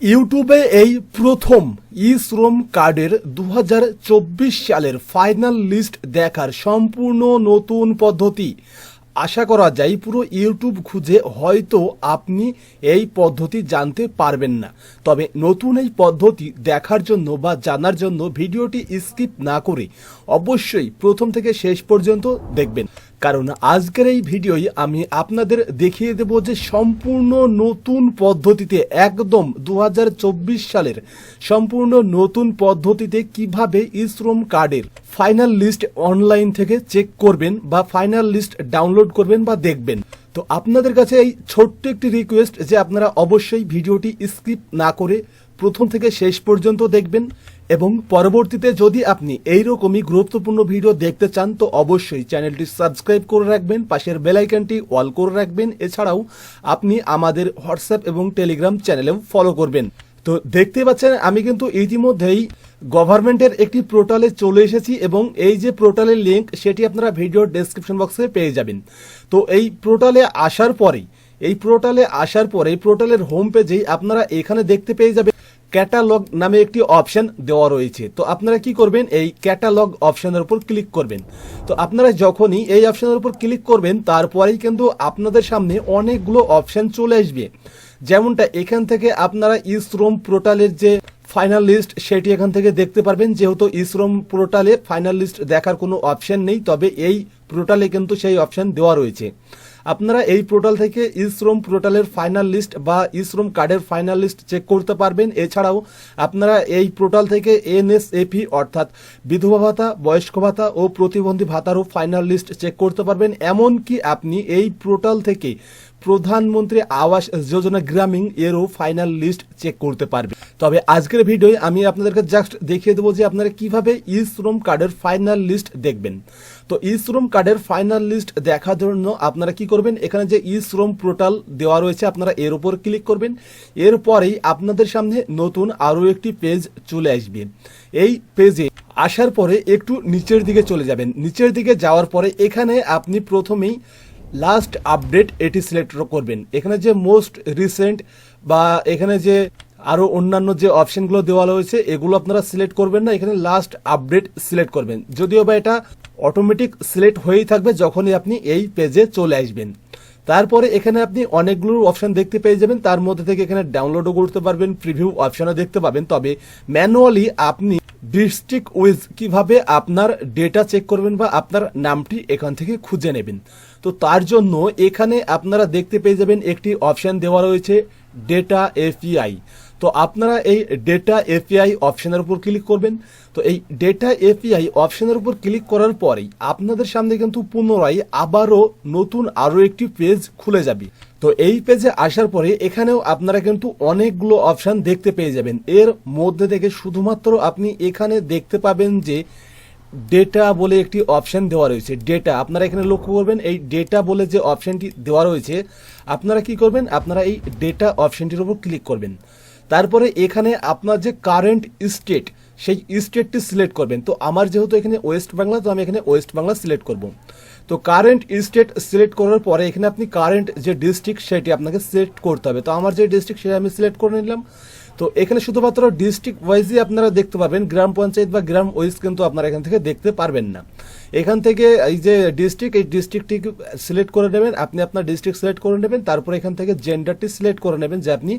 ইউটিউবে এই প্রথম ই শ্রম কার্ডের দু হাজার চব্বিশ সালের ফাইনাল লিস্ট দেখার সম্পূর্ণ নতুন পদ্ধতি। আশা করা যায় পুরো ইউটিউব খুঁজে হয়তো আপনি এই পদ্ধতি জানতে পারবেন না। তবে নতুন এই পদ্ধতি দেখার জন্য বা জানার জন্য ভিডিওটি স্কিপ না করে অবশ্যই প্রথম থেকে শেষ পর্যন্ত দেখবেন। কারণ আজকের এই ভিডিওই আমি আপনাদের দেখিয়ে দেব যে সম্পূর্ণ নতুন পদ্ধতিতে একদম দু হাজার চব্বিশ সালের সম্পূর্ণ নতুন পদ্ধতিতে কীভাবে ইশ্রম কার্ডের ফাইনাল লিস্ট অনলাইন থেকে চেক করবেন বা ফাইনাল লিস্ট ডাউনলোড করবেন বা দেখবেন। তো আপনাদের কাছে এই ছোট্ট একটি রিকোয়েস্ট যে আপনারা অবশ্যই ভিডিওটি স্কিপ না করে প্রথম থেকে শেষ পর্যন্ত দেখবেন এবং পরবর্তীতে যদি আপনি এইরকমই গুরুত্বপূর্ণ ভিডিও দেখতে চান, তো অবশ্যই চ্যানেলটি সাবস্ক্রাইব করে রাখবেন, পাশের বেল আইকনটি অল করে রাখবেন। এছাড়াও আপনি আমাদের হোয়াটসঅ্যাপ এবং টেলিগ্রাম চ্যানেলেও ফলো করবেন। তো দেখতে পাচ্ছেন, আমি কিন্তু ইতিমধ্যেই গভর্নমেন্টের একটি পোর্টালে চলে এসেছি এবং এই যে পোর্টালের লিঙ্ক সেটি আপনারা ভিডিওর ডেসক্রিপশন বক্সে পেয়ে যাবেন। তো এই পোর্টালে আসার পরেই, এই পোর্টালে আসার পরে, এই পোর্টালের হোম পেজেই আপনারা এখানে দেখতে পেয়ে যাবেন ক্যাটালগ নামে একটি অপশন দেওয়া রয়েছে। তো আপনারা কি করবেন? এই ক্যাটালগ অপশনের উপর ক্লিক করবেন। তো আপনারা যখনই এই অপশনের উপর ক্লিক করবেন, তারপরেই কিন্তু আপনাদের সামনে অনেকগুলো অপশন চলে আসবে। যেমনটা এখান থেকে আপনারা ইশ্রম পোর্টালের যে ফাইনাল লিস্ট সেটি এখান থেকে দেখতে পারবেন। যেহেতু ইশ্রম পোর্টালে ফাইনাল লিস্ট দেখার কোনো অপশন নেই, তবে এই পোর্টালে কিন্তু সেই অপশন দেওয়া রয়েছে। আপনারা এই পোর্টাল থেকে ইশ্রম পোর্টালের ফাইনাল লিস্ট বা ইশ্রম কার্ডের ফাইনাল লিস্ট চেক করতে পারবেন। এছাড়াও আপনারা এই পোর্টাল থেকে এনএসএপি অর্থাৎ বিধবা ভাতা, বয়স্ক ভাতা ও প্রতিবন্ধী ভাতারও ফাইনাল লিস্ট চেক করতে পারবেন। এমনকি আপনি এই পোর্টাল থেকে প্রধানমন্ত্রী আবাস যোজনা গ্রামীণ এরও ফাইনাল লিস্ট চেক করতে পারবে। তবে আজকের ভিডিওয়ে আমি আপনাদেরকে জাস্ট দেখিয়ে দেবো যে আপনারা কীভাবে ই শ্রম কার্ডের ফাইনাল লিস্ট দেখবেন। তো ই শ্রম কার্ডের ফাইনাল লিস্ট দেখার জন্য আপনারা কি করবেন? এখানে যে ই শ্রম পোর্টাল দেওয়া রয়েছে, আপনারা এর উপর ক্লিক করবেন। এরপরেই আপনাদের সামনে নতুন আরও একটি পেজ চলে আসবে। এই পেজে আসার পরে একটু নিচের দিকে চলে যাবেন। নিচের দিকে যাওয়ার পরে এখানে আপনি প্রথমেই লাস্ট আপডেট এটি সিলেক্ট করবেন। এখানে যে মোস্ট রিসেন্ট বা এখানে যে আরও অন্যান্য যে অপশনগুলো দেওয়া রয়েছে, এগুলো আপনারা সিলেক্ট করবেন না, এখানে লাস্ট আপডেট সিলেক্ট করবেন। যদিও বা এটা অটোমেটিক সিলেক্ট হয়েই থাকবে যখনই আপনি এই পেজে চলে আসবেন। তারপরে এখানে আপনি অনেকগুলো অপশান দেখতে পেয়ে যাবেন। তার মধ্যে থেকে এখানে ডাউনলোডও করতে পারবেন প্রিভিউ অপশনও দেখতে পাবেন। তবে ম্যানুয়ালি আপনি ডিস্ট্রিক্ট উইজ কীভাবে আপনার ডেটা চেক করবেন বা আপনার নামটি এখান থেকে খুঁজে নেবেন। তো তার জন্য এখানে আপনারা দেখতে পেয়ে যাবেন একটি অপশান দেওয়া রয়েছে ডেটা এপিআই তো আপনারা এই ডেটা এপিআই অপশনের উপর ক্লিক করবেন। তো এই ডেটা এপিআই অপশনের উপর ক্লিক করার পরেই আপনাদের সামনে কিন্তু পুনরায় আবারও নতুন আরও একটি পেজ খুলে যাবে। তো এই পেজে আসার পরে এখানেও আপনারা কিন্তু অনেকগুলো অপশান দেখতে পেয়ে যাবেন। এর মধ্যে থেকে শুধুমাত্র আপনি এখানে দেখতে পাবেন যে ডেটা বলে একটি অপশান দেওয়া রয়েছে। ডেটা আপনারা এখানে লক্ষ্য করবেন, এই ডেটা বলে যে অপশানটি দেওয়া রয়েছে, আপনারা কি করবেন? আপনারা এই ডেটা অপশনটির উপর ক্লিক করবেন। তারপরে এখানে আপনার যে কারেন্ট স্টেট সেই স্টেটটি সিলেক্ট করবেন। তো আমার যেহেতু এখানে ওয়েস্ট বাংলা তো আমি এখানে ওয়েস্ট বাংলা সিলেক্ট করব। তো কারেন্ট স্টেট সিলেক্ট করার পরে এখানে আপনি কারেন্ট যে ডিস্ট্রিক্ট সেটি আপনাকে সিলেক্ট করতে হবে। তো আমার যে ডিস্ট্রিক্ট সেটা আমি সিলেক্ট করে নিলাম। তো এখানে শুধুমাত্র ডিস্ট্রিক্ট ওয়াইজই আপনারা দেখতে পাবেন গ্রাম পঞ্চায়েত বা গ্রাম ওয়াইজ কিন্তু আপনারা এখান থেকে দেখতে পারবেন না। এখান থেকে এই যে ডিস্ট্রিক্ট এই ডিস্ট্রিক্টটি সিলেক্ট করে নেবেন। আপনি আপনার ডিস্ট্রিক্ট সিলেক্ট করে নেবেন। তারপরে এখান থেকে জেন্ডারটি সিলেক্ট করে নেবেন, যে আপনি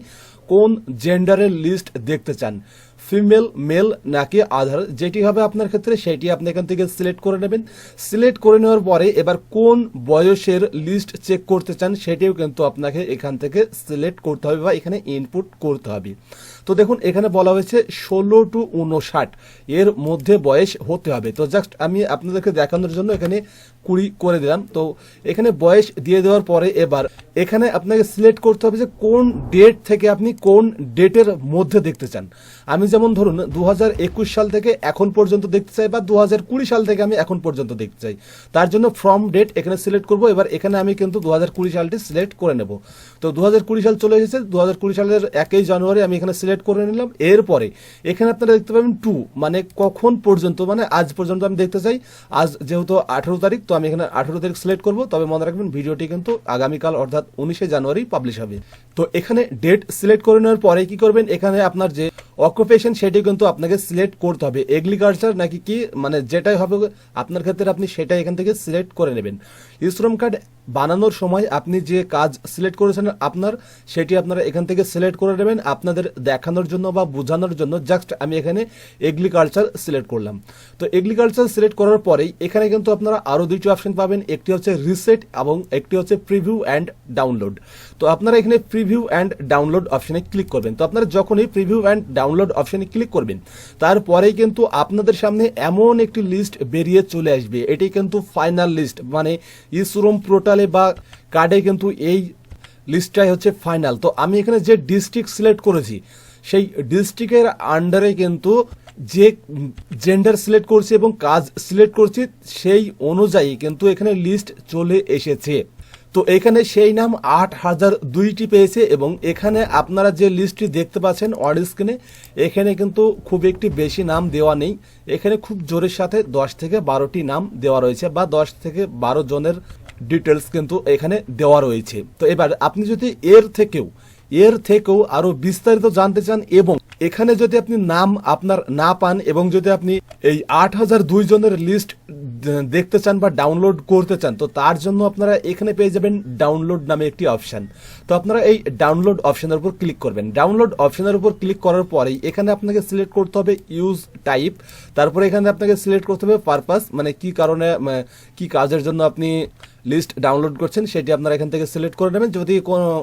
কোন জেন্ডারের লিস্ট দেখতে চান? ফিমেল মেল নাকি আধার যেটি হবে আপনার ক্ষেত্রে, সেটি আপনি এখান থেকে সিলেক্ট করে নেবেন। সিলেক্ট করে নেওয়ার পরে এবার কোন বয়সের লিস্ট চেক করতে চান, সেটিও কিন্তু আপনাকে এখান থেকে সিলেক্ট করতে হবে বা এখানে ইনপুট করতে হবে। তো দেখুন, এখানে বলা হয়েছে ষোলো টু উনষাট এর মধ্যে বয়স হতে হবে। তো জাস্ট আমি আপনাদেরকে দেখানোর জন্য এখানে কুড়ি করে দিলাম। তো এখানে বয়স দিয়ে দেওয়ার পরে এবার এখানে আপনাকে সিলেক্ট করতে হবে যে কোন ডেট থেকে আপনি কোন ডেটের মধ্যে দেখতে চান। আমি যেমন ধরুন দু হাজার একুশ সাল থেকে এখন পর্যন্ত দেখতে চাই বা দুহাজার কুড়ি সাল থেকে আমি এখন পর্যন্ত দেখতে চাই। তার জন্য ফ্রম ডেট এখানে সিলেক্ট করব। এবার এখানে আমি কিন্তু দু হাজার কুড়ি সালটি সিলেক্ট করে নেব। তো দু হাজার কুড়ি সাল চলে এসেছে। দু হাজার কুড়ি সালের একই জানুয়ারি আমি এখানে সিলেক্ট করে নিলাম। এরপরে, এখানে আপনারা দেখতে পাবেন টু মানে কখন পর্যন্ত মানে আজ পর্যন্ত আমি দেখতে চাই। আজ যেহেতু আঠেরো তারিখ, তো আমি এখানে আঠেরো তারিখ সিলেক্ট করব। তবে মনে রাখবেন, ভিডিওটি কিন্তু আগামীকাল, অর্থাৎ উনিশে জানুয়ারি পাবলিশ হবে। তো এখানে ডেট সিলেক্ট করে নেওয়ার পরে কি করবেন? এখানে আপনার যে অকুপেশন সেটি কিন্তু আপনাকে সিলেক্ট করতে হবে। এগ্রিকালচার নাকি কি মানে যেটাই হবে, আপনার ক্ষেত্রে আপনি সেটাই এখান থেকে সিলেক্ট করে নেবেন। শ্রম কার্ড বানানোর সময় আপনি যে কাজ সিলেক্ট করেছেন আপনার, সেটি আপনারা এখান থেকে সিলেক্ট করে নেবেন। আপনাদের দেখানোর জন্য বা বোঝানোর জন্য জাস্ট আমি এখানে এগ্রিকালচার সিলেক্ট করলাম। তো এগ্রিকালচার সিলেক্ট করার পরেই এখানে কিন্তু আপনারা আরও দুইটি অপশন পাবেন। একটি হচ্ছে রিসেট এবং একটি হচ্ছে প্রিভিউ অ্যান্ড ডাউনলোড তো আপনারা এখানে প্রিভিউ অ্যান্ড ডাউনলোড অপশনে ক্লিক করবেন। তো আপনারা যখনই প্রিভিউ অ্যান্ড ডাউনলোড অপশনে ক্লিক করবেন, তারপরেই কিন্তু আপনাদের সামনে এমন একটি লিস্ট বেরিয়ে চলে আসবে। এটি কিন্তু ফাইনাল লিস্ট মানে ইসরোম পোর্টালে বা কার্ডে কিন্তু এই লিস্টটাই হচ্ছে ফাইনাল। তো আমি এখানে যে ডিস্ট্রিক্ট সিলেক্ট করেছি, সেই ডিস্ট্রিক্টের আন্ডারে কিন্তু যে জেন্ডার সিলেক্ট করছি এবং কাজ সিলেক্ট করছি, সেই অনুযায়ী কিন্তু এখানে লিস্ট চলে এসেছে। তো এখানে সেই নাম আট হাজার দুইটি পেয়েছে এবং এখানে আপনারা যে লিস্টটি দেখতে পাচ্ছেন অড স্ক্রিনে এখানে কিন্তু খুব একটি বেশি নাম দেওয়া নেই। এখানে খুব জোরের সাথে দশ থেকে বারোটি নাম দেওয়া রয়েছে বা দশ থেকে বারো জনের ডিটেলস কিন্তু এখানে দেওয়া রয়েছে। তো এবার আপনি যদি এর থেকেও এর থেকেও আরও বিস্তারিত জানতে চান এবং এখানে যদি আপনি নাম আপনার না পান এবং যদি আপনি এই আট হাজার দুই জনের লিস্ট দেখতে চান বা ডাউনলোড করতে চান তো তার জন্য আপনারা এখানে পেয়ে যাবেন ডাউনলোড নামে একটি অপশান তো আপনারা এই ডাউনলোড অপশনের উপর ক্লিক করবেন। ডাউনলোড অপশনের উপর ক্লিক করার পরেই এখানে আপনাকে সিলেক্ট করতে হবে ইউজ টাইপ তারপরে এখানে আপনাকে সিলেক্ট করতে হবে পারপাস মানে কি কারণে আহ, কি কাজের জন্য আপনি লিস্ট ডাউনলোড করছেন, সেটি আপনারা এখান থেকে সিলেক্ট করে নেবেন। যদি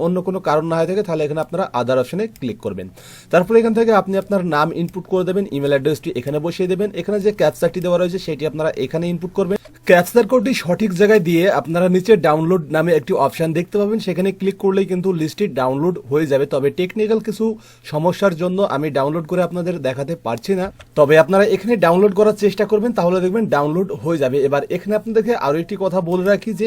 অন্য কোনো কারণ না হয়ে থাকে, তাহলে এখানে আপনারা আদার অপশনে ক্লিক করবেন। তারপরে এখান থেকে আপনি আপনার নাম ইনপুট করে দেবেন ইমেল অ্যাড্রেসটি এখানে বসিয়ে দেবেন। এখানে যে ক্যাপচারটি দেওয়া রয়েছে, সেটি আপনারা এখানে ইনপুট করবেন। ক্যাপচার কোডটি সঠিক জায়গায় দিয়ে আপনারা নিচে ডাউনলোড নামে একটি অপশন দেখতে পাবেন। সেখানে ক্লিক করলেই কিন্তু লিস্টটি ডাউনলোড হয়ে যাবে। তবে টেকনিক্যাল কিছু সমস্যার জন্য আমি ডাউনলোড করে আপনাদের দেখাতে পারছি না। তবে আপনারা এখানে ডাউনলোড করার চেষ্টা করবেন, তাহলে দেখবেন ডাউনলোড হয়ে যাবে। এবার এখানে আপনাদেরকে আরও একটি কথা বলে রাখি যে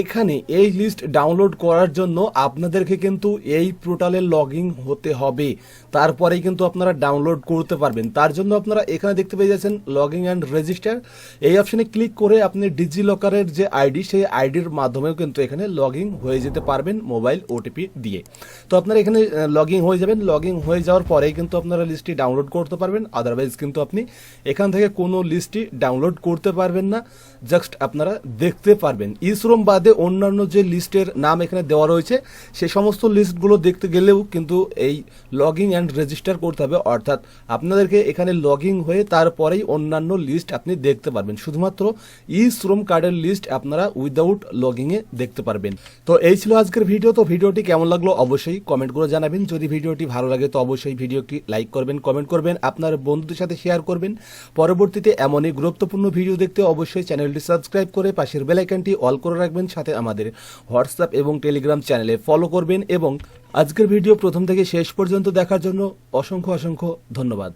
এখানে এই লিস্ট ডাউনলোড করার জন্য আপনাদেরকে কিন্তু এই পোর্টালে লগ হতে হবে। তারপরেই কিন্তু আপনারা ডাউনলোড করতে পারবেন। তার জন্য আপনারা এখানে দেখতে পেয়ে যাচ্ছেন লগ ইন অ্যান্ড রেজিস্টার এই অপশনে ক্লিক করে আপনি ডিজি লকারের যে আইডি সেই আইডির মাধ্যমেও কিন্তু এখানে লগ হয়ে যেতে পারবেন মোবাইল ওটিপি দিয়ে। তো আপনারা এখানে লগ হয়ে যাবেন। লগ হয়ে যাওয়ার পরেই কিন্তু আপনারা লিস্টটি ডাউনলোড করতে পারবেন। আদারওয়াইজ কিন্তু আপনি এখান থেকে কোনো লিস্টটি ডাউনলোড করতে পারবেন না। জাস্ট আপনারা দেখতে পারবেন। ইসরোম বাদে অন্যান্য যে লিস্টের নাম এখানে দেওয়া রয়েছে, সে সমস্ত লিস্টগুলো দেখতে গেলেও কিন্তু এই লগিং অ্যান্ড রেজিস্টার করতে হবে। অর্থাৎ আপনাদেরকে এখানে লগিং হয়ে তারপরেই অন্যান্য লিস্ট আপনি দেখতে পারবেন। শুধুমাত্র ই শ্রম কার্ডের লিস্ট আপনারা উইদাউট লগিংয়ে দেখতে পারবেন। তো এই ছিল আজকের ভিডিও। তো ভিডিওটি কেমন লাগল অবশ্যই কমেন্ট করে জানাবেন। যদি ভিডিওটি ভালো লাগে তো অবশ্যই ভিডিওটি লাইক করবেন, কমেন্ট করবেন, আপনার বন্ধুদের সাথে শেয়ার করবেন। পরবর্তীতে এমনই গুরুত্বপূর্ণ ভিডিও দেখতে অবশ্যই চ্যানেলটি সাবস্ক্রাইব করে পাশের বেলাইকানটি অল করে রাখবেন। সাথে আমাদের হোয়াটসঅ্যাপ এবং টেলিগ্রাম চ্যানেলে ফলো করবেন এবং আজকের ভিডিও প্রথম থেকে শেষ পর্যন্ত দেখার জন্য অসংখ্য অসংখ্য ধন্যবাদ।